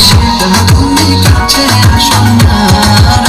সেটা তুমি কাছে আসো না